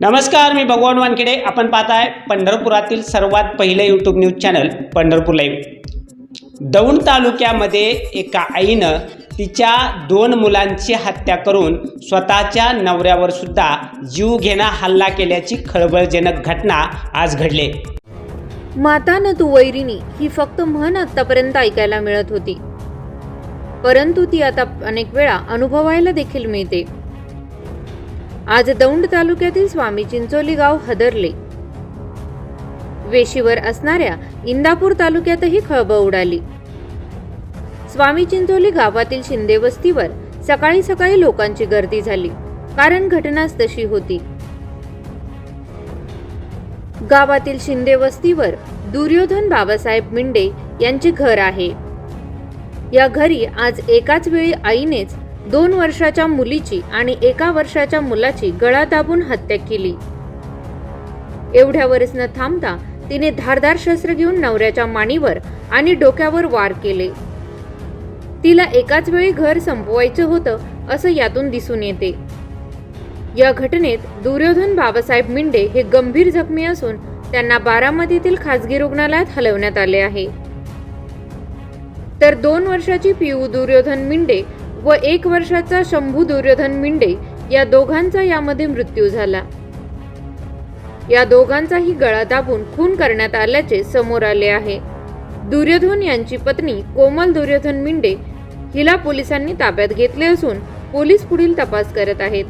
नमस्कार मी भगवान वानखेडे. आपण पाहताय पंढरपुरातील सर्वात पहिले YouTube news channel Pandharpur live Daund तालुक्यामध्ये एका आईनं तिच्या दोन मुलांची हत्या करून स्वतःच्या नवऱ्यावर सुद्धा जीव घेणा हल्ला केल्याची खळबळजनक घटना आज घडले. माता न तू वैरिणी ही फक्त म्हण आतापर्यंत ऐकायला मिळत होती. परंतु ती आता अनेक वेळा अनुभवायला देखील मिळते. आज दौंड तालुक्यातील स्वामी चिंचोली गाव हदरले. वेशीवर असणाऱ्या इंदापूर तालुक्यातही खळबळ उडाली. स्वामी चिंचोली गावातील शिंदे वस्तीवर सकाळी सकाळी लोकांची गर्दी झाली. कारण घटनाच तशी होती. गावातील शिंदे वस्तीवर दुर्योधन बाबासाहेब मिंडे यांचे घर आहे. या घरी आज एकाच वेळी आईनेच दोन वर्षाच्या मुलीची आणि एका वर्षाच्या मुलाची गळा दाबून हत्या केली. एवढ्यावरच न थांबता तिने धारदार शस्त्र घेऊन नवऱ्याच्या मानेवर आणि डोक्यावर वार केले. तिला एकाच वेळी घर संपवायचं होतं असं यातून दिसून येते. या घटनेत दुर्योधन बाबासाहेब मिंडे हे गंभीर जखमी असून त्यांना बारामतीतील खासगी रुग्णालयात हलवण्यात आले आहे. तर दोन वर्षाची पियू दुर्योधन मिंडे व एक वर्षाचा शंभू दुर्योधन मिंडे या दोघांचा यामध्ये मृत्यू झाला. या दोघांचाही गळा दाबून खून करण्यात आल्याचे समोर आले आहे. दुर्योधन यांची पत्नी कोमल दुर्योधन मिंडे हिला पोलिसांनी ताब्यात घेतले असून पोलीस पुढील तपास करत आहेत.